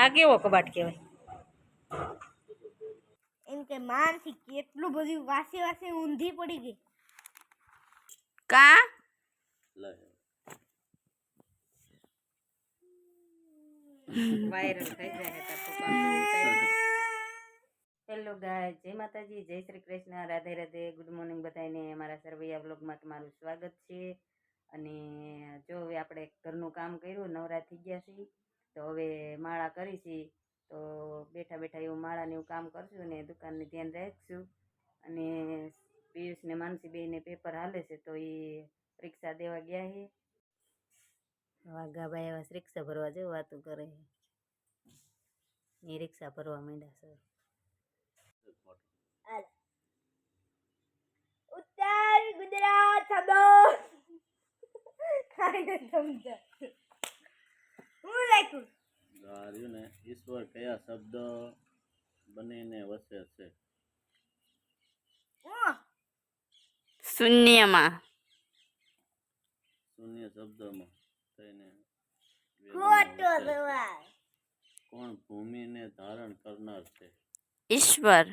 આ કેવો કબાટ કહેવાય? એમ કે માનથી કેટલું બધું વાસી વાસી ઊંધી પડી ગઈ. કા? વાયરલ થઈ જાય હેલો ગાય જય માતાજી જય શ્રી કૃષ્ણ રાધે રાધે ગુડ મોર્નિંગ બધાને અમારા સરવૈયા બ્લોગમાં તમારું સ્વાગત છે. અને જો હવે આપણે ઘરનું કામ કર્યું નવરા થઈ ગયા છીએ. તો હવે માળા કરીશી. તો બેઠા બેઠા એવું માળાને એવું કામ કરશું ને દુકાનને ધ્યાન રાખશું. અને પિયુષ ને માનસી બેને પેપર હાલે છે તો એ પરીક્ષા દેવા ગયા છે વાઘાભાઈ એવા રિક્ષા ભરવા જેવું વાતું કરે છે એ રિક્ષા ભરવા માંડ્યા છે. ઉત્તર ગુજરાત સમજા હું લખ્યું ધાર્યું ને ઈશ્વર કયા શબ્દ બનીને વસે છે? શૂન્યમાં. શૂન્ય શબ્દમાં થઈને ખોટો કોણ ભૂમિને ધારણ કરનાર છે? ઈશ્વર.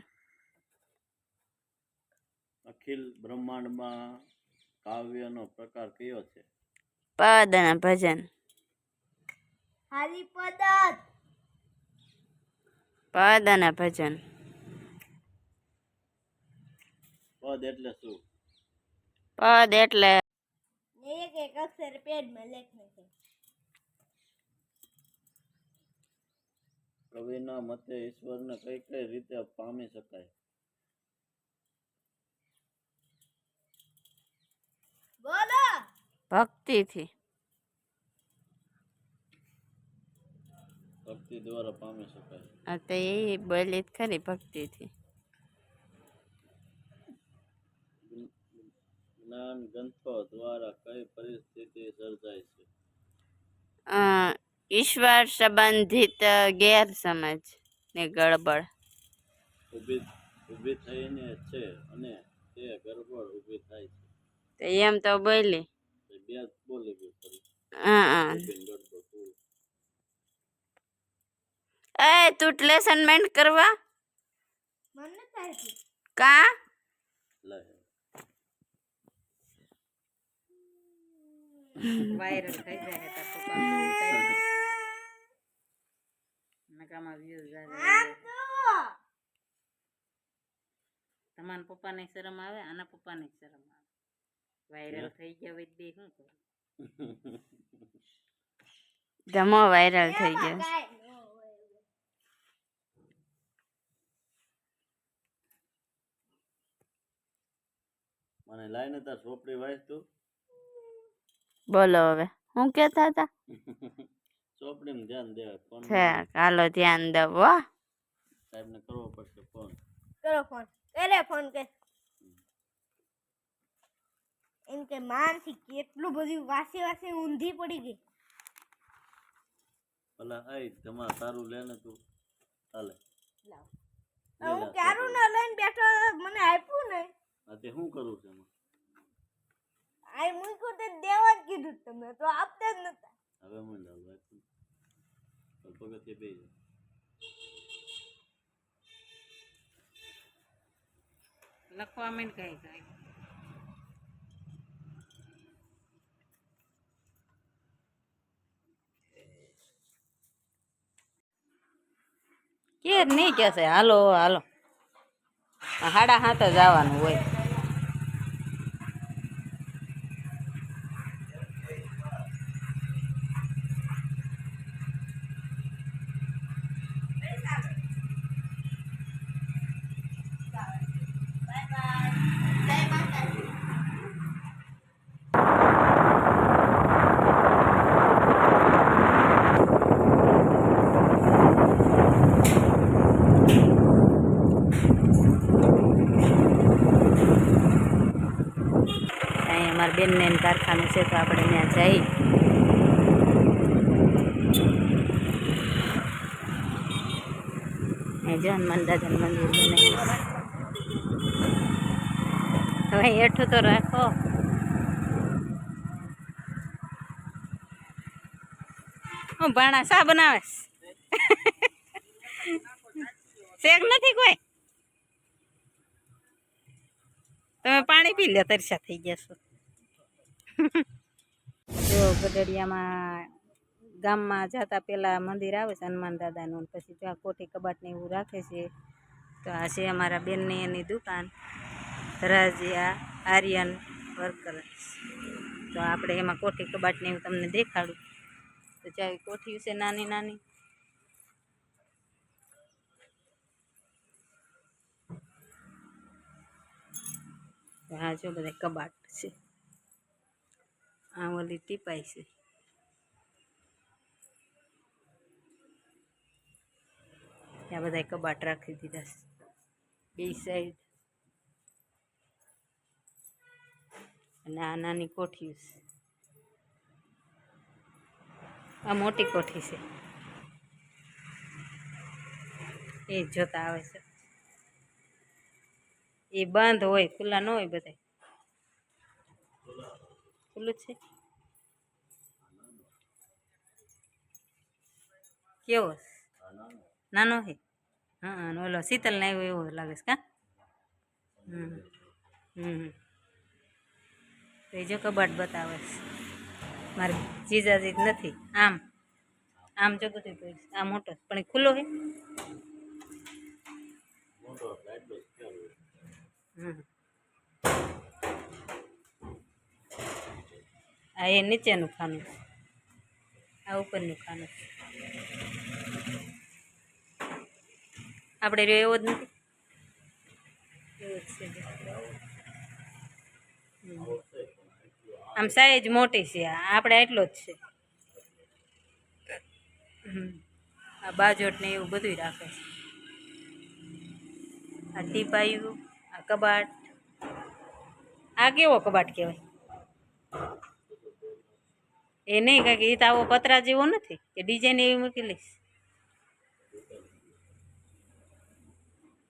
અખિલ બ્રહ્માંડમાં કાવ્યનો પ્રકાર કયો છે? પદ અને ભજન. હાલી પદાર્થ. પદ અને ભજન. પદ એટલે શું? પદ એટલે એક એક અક્ષર પેડમાં લખને છે. કવિના મતે ઈશ્વરને કઈ કઈ રીતે પામી શકાય? બોલો. ભક્તિથી. ભક્તિ દ્વારા પામી શકાય. આ તો એ બોલી ખરી ભક્તિથી. જ્ઞાન ગ્રંથો દ્વારા કઈ પરિસ્થિતિ સર્જાય છે? ઈશ્વર સંબંધિત ગેરસમજ ને ગડબડ. ઊભી ઊભી થઈને છે અને તે ગડબડ ઊભી થાય છે. તો એમ તો બોલી. બે બોલી ગયું હા હા ઊભી ને ગરબડ પૂરું. એ તું લેસનમેન્ટ કરવા મને થાય કા લે વાયરલ થઈ જાય તાર પપ્પાનું નકામાં વ્યૂઝ આમ આવે તો તમારા પપ્પાને શરમ આવે આના પપ્પાને શરમ આવે વાયરલ થઈ ગયા હોય બે શું કરું ધમો વાયરલ થઈ એમાં ગયો કાંઈ ન હોય. મને લાઈને તાર ચોપડી વાંચ તું. બોલો હવે હું કહેતા હતા ચોપડીમાં ધ્યાન દેવાય ફોન છે હાલો ધ્યાન દવો સાહેબને કરવો પડશે ફોન. કરો ફોન કરે ફોન કે. એમ કે મારથી કેટલું બધું વાસી વાસી ઊંધી પડી ગઈ. ભલા આઈ તમારે સારું લે ને તું. હાલે. લાવ. હું ક્યારું ન લઈને બેઠો મને આપ્યું ને આ તે શું કરવું છે એમાં? આ મૂક્યું તે દેવા જ કીધું જ તમને તો આપતા જ નતા. હવે મને લાવ વાંચું પગથિયે બે જાય લખવા માંડ કઈ કઈ. કે નહીં કહેશે હાલો હાલો. હાડા હાથ જ આવવાનું હોય. અમારા બેનને કારખાનું છે તો આપણે ત્યાં જઈ. જો હનુમાન દાદાનું મંદિર હેઠું તો રાખો. હું ભાણા શા બનાવે શેક નથી કોઈ? તમે પાણી પી લે તરસા થઈ ગયા છો. જો ગઢડિયામાં ગામમાં જતા પેલા મંદિર આવે છે હનુમાન દાદાનું. પછી ત્યાં કોઠી કબાટ ને એવું રાખે છે. તો આ છે અમારા બેનની એની દુકાન. ધરાજિયા આર્યન વર્કર તો આપણે એમાં કોઠી કબાટ ને એવું તમને દેખાડું. તો ચાવી કોઠી છે નાની નાની. હા જો બધા કબાટ છે. આ ઓલી છે. આ બધા કબાટ રાખી દીધા છે. બે સાઈડ અને આ નાની કોઠી છે. આ મોટી કોઠી છે. એ જોતા આવે છે. એ બંધ હોય, ખુલ્લા ન હોય બધા ખુલ્લું છે? કેવો? નાનો હે? હા ઓલો શીતલ ને આવ્યો એવો લાગે છે કા? હમ એ જો કબાટ બતાવે છે. મારે જીજાજી નથી. આમ આમ જો બધું પડ્યું આ મોટો પણ એ ખુલ્લો હે. હમ. એ નીચેનું ખાનું છે. આ ઉપરનું ખાનું છે. આપણે રહ્યો એવો જ નથી એવો જ છે જો. હમ. આમ સાઈઝ મોટી છે આ આપણે એટલો જ છે હમ. આ બાજોટ ને એવું બધું રાખે છે આ ટીપાયું આ કબાટ આ કેવો કબાટ કહેવાય એ નહીં કાંઈક એ તો આવો પતરા જેવો નથી. કે ડિઝાઇન એવી મૂકી લઈશ.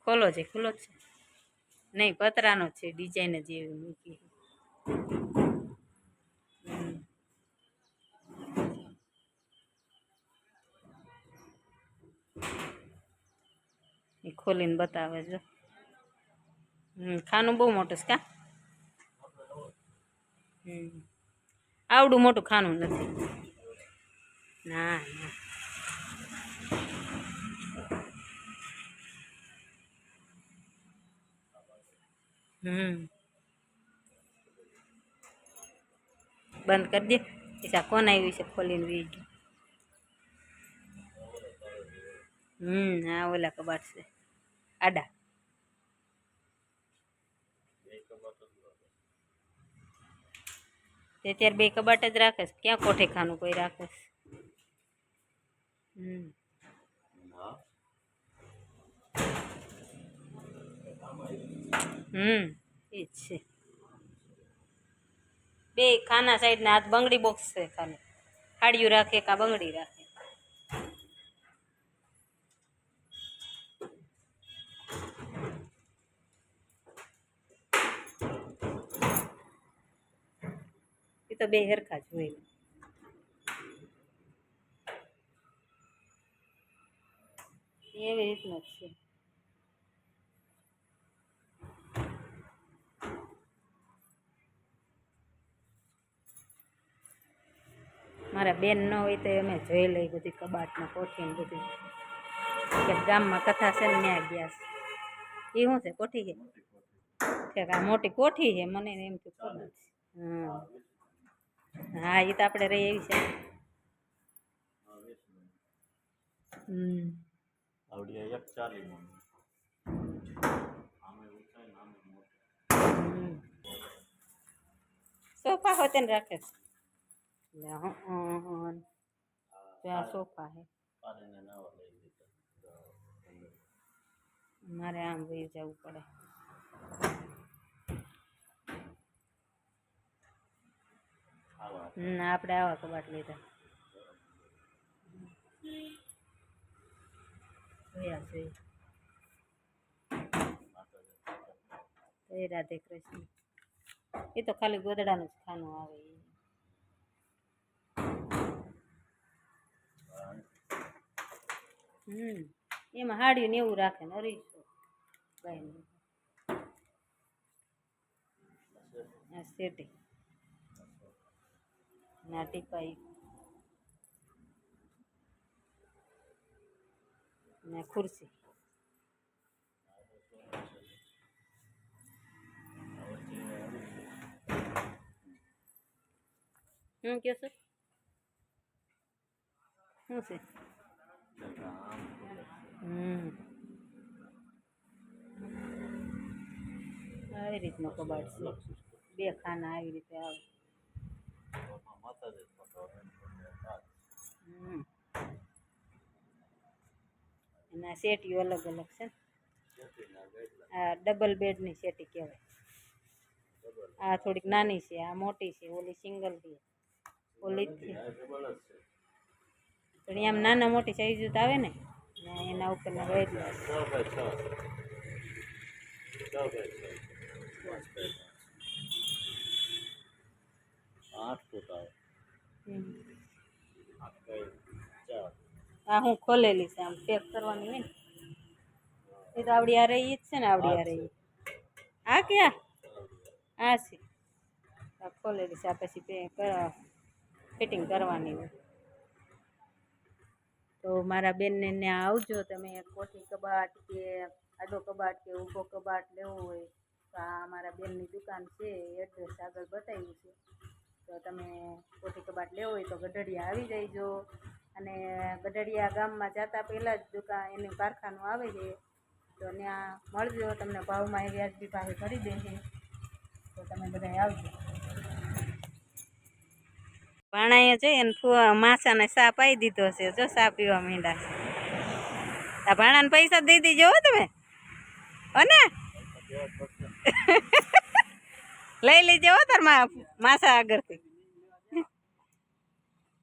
ખોલો છે, ખુલ્લો છે. નહીં, પતરાનો છે, ડિઝાઇન જ એવી મૂકી. એ ખોલીને બતાવે જો ખાનું બહુ મોટું છે કા? હમ. આવડું મોટું ખાનું નથી. ના ના. હમ. બંધ કરી દે. આ કોણ આવ્યું છે ખોલીને વી ગયું. હમ હા ઓલા કબાટ છે. આડા. તે અત્યારે બે કબાટ જ રાખે છે. ક્યાં કોઠે ખાનું કોઈ રાખે છે? હમ. હા હમ, એ જ છે. બે ખાના સાઈડના હાથ બંગડી બોક્સ છે ખાલી. હાડિયું રાખે કા બંગડી રાખે એ તો બે હરખા જ હોય એવી રીતનું જ છે. મારા બેન ન હોય તો અમે જોઈ લઈ બધી કબાટમાં કોઠી ને બધું. કે ગામમાં કથા છે ને ત્યાં ગયા છે. એ શું છે કોઠી છે? ઠેક આ મોટી કોઠી છે? મને એમ કે ખબર છે. હા. હા એ તો આપણે રહી એવી છે હમ. આવડી આ એક ચાલી મણ. આમે ઊંચાઈ ને આમે મોટી. હમ. સોફા હોતે ને રાખે. છે લે હં, હં, હં. જો આ સોફા હમ આપણે આવા કબાટ લીધા. રાધે કૃષ્ણ. એ તો ખાલી ગોદડાનું જ ખાનું આવે. હમ, એમાં હાડ્યું ને એવું રાખે ને અઢીસો ગાયનું હા સેટી ના ટીપાઈ ને ખુરશી. શું કે છે? શું છે? હમ. આવી રીતનો કબાટ છે. બે ખાના આવી રીતે આવે માતાજી ફોટો હમ અને આ સેટીઓ અલગ અલગ છે. આ ડબલ બેડની સેટી કહેવાય. આ થોડીક નાની છે આ મોટી છે ઓલી સિંગલ છે. ઓલી પણ આમ નાના મોટી સાઈઝ જ આવે ને ને એના ઉપરના વેજ છ બાય છ છ બાય છ આઠ ફૂટ આવે આઠ બાય ચાર આ હું ખોલેલી છે આમ પેક કરવાની હોય ને. એ તો આવડી આ રહી જ છે ને આવડી આ રહી આ ક્યાં આ છે. આ ખોલેલી છે આ પછી ફિટિંગ કરવાની હોય. તો મારા બેનને ત્યાં આવજો તમે કોઠી કબાટ કે આડો કબાટ કે ઊભો કબાટ લેવો હોય તો આ મારા બેનની દુકાન છે એડ્રેસ આગળ બતાવ્યું છે. તો તમે કોઠી કબાટ લેવો હોય તો ગઢડિયા આવી જઈજો અને ગઢડિયા ગામમાં જતા પહેલાં જ દુકાન એનું કારખાનું આવે છે તો ત્યાં મળજો તમને ભાવમાં એ વ્યાજબી ભાવે ભરી દેશે. તો તમે બધા આવજો. ભાણાએ છે એને માસાને સાપ આવી દીધો છે જો સા પીવા માંડ્યા છે. આ ભાણાને પૈસા દઈ દીજો હો તમે. અને લઈ લેજો હો તાર માસા આગળથી.